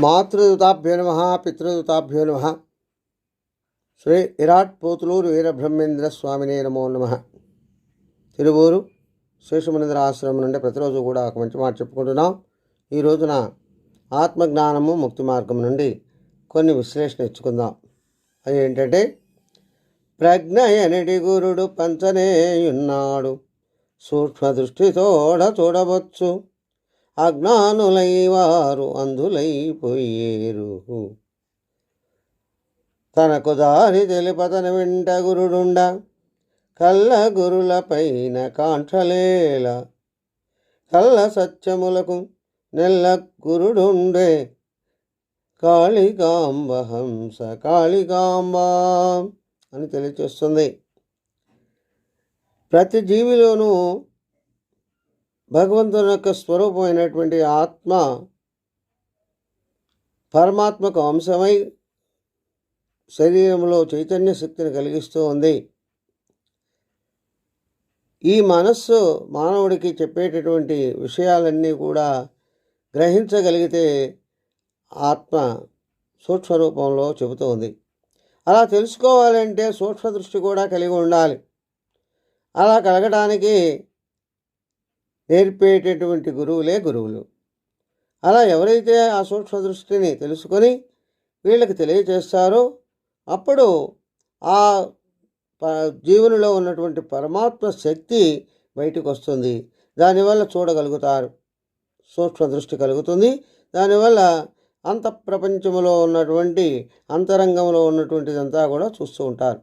మాతృదూతాభ్యో నమ పితృదూతాభ్యో నమ శ్రీ విరాట్ పోతులూరు వీరబ్రహ్మేంద్ర స్వామినే నమో నమ. తిరువూరు శేషమనేంద్ర ఆశ్రమం నుండి ప్రతిరోజు కూడా ఒక మంచి మాట చెప్పుకుంటున్నాం. ఈ రోజున ఆత్మజ్ఞానము ముక్తి మార్గం నుండి కొన్ని విశ్లేషణ ఇచ్చుకుందాం. అది ఏంటంటే ప్రజ్ఞయనడి గురుడు పంచనేయున్నాడు. సూక్ష్మ దృష్టితోడ చూడవచ్చు. అజ్ఞానులై వారు అందులైపోయేరు. తనకు దారి తెలిపతని వెంట గురుడుండ కళ్ళ గురులపైన కాంక్షలేల కళ్ళ సత్యములకు నెల్ల గురుడుండే కాళికాంబ హంస కాళికాంబ అని తెలియచేస్తుంది. ప్రతి జీవిలోనూ భగవంతుని యొక్క స్వరూపమైనటువంటి ఆత్మ పరమాత్మకు అంశమై శరీరంలో చైతన్య శక్తిని కలిగిస్తూ ఉంది. ఈ మనస్సు మానవుడికి చెప్పేటటువంటి విషయాలన్నీ కూడా గ్రహించగలిగితే ఆత్మ సూక్ష్మ రూపంలో చెబుతూ ఉంది. అలా తెలుసుకోవాలంటే సూక్ష్మ దృష్టి కూడా కలిగి ఉండాలి. అలా కలగడానికి నేర్పేటటువంటి గురువులే గురువులు. అలా ఎవరైతే ఆ సూక్ష్మ దృష్టిని తెలుసుకొని వీళ్ళకి తెలియచేస్తారో అప్పుడు ఆ ప జీవునిలో ఉన్నటువంటి పరమాత్మ శక్తి బయటకు వస్తుంది దానివల్ల చూడగలుగుతారు. సూక్ష్మ దృష్టి కలుగుతుంది. దానివల్ల అంత ప్రపంచంలో ఉన్నటువంటి అంతరంగంలో ఉన్నటువంటిదంతా కూడా చూస్తూ ఉంటారు.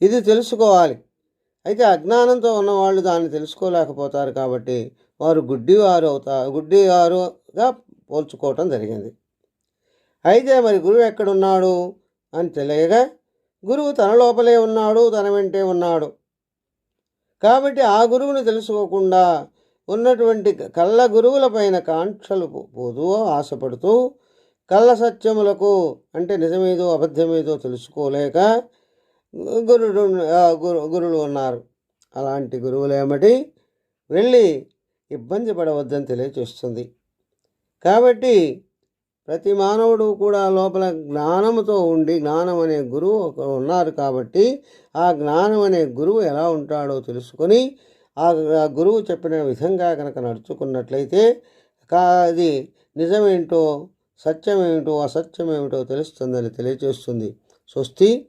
ఇది తెలుసుకోవాలి. అయితే అజ్ఞానంతో ఉన్నవాళ్ళు దాన్ని తెలుసుకోలేకపోతారు కాబట్టి వారు గుడ్డివారు అవుతారు గుడ్డివారుగా పోల్చుకోవటం జరిగింది. అయితే మరి గురువు ఎక్కడున్నాడు? అని తెలియగా గురువు తన లోపలే ఉన్నాడు తన వెంటే ఉన్నాడు. కాబట్టి ఆ గురువుని తెలుసుకోకుండా ఉన్నటువంటి కళ్ళ గురువుల పైన కాంక్షలు పోతూ ఆశపడుతూ కళ్ళ సత్యములకు అంటే నిజమేదో అబద్ధమేదో తెలుసుకోలేక గురుడు గురు గురువులు ఉన్నారు. అలాంటి గురువులు ఏమిటి? వెళ్ళి ఇబ్బంది పడవద్దని తెలియచేస్తుంది. కాబట్టి ప్రతి మానవుడు కూడా లోపల జ్ఞానముతో ఉండి జ్ఞానం అనే గురువు ఒక ఉన్నారు కాబట్టి ఆ జ్ఞానం అనే గురువు ఎలా ఉంటాడో తెలుసుకొని ఆ గురువు చెప్పిన విధంగా కనుక నడుచుకున్నట్లయితే అది నిజమేంటో సత్యమేమిటో అసత్యమేమిటో తెలుస్తుందని తెలియచేస్తుంది. స్వస్తి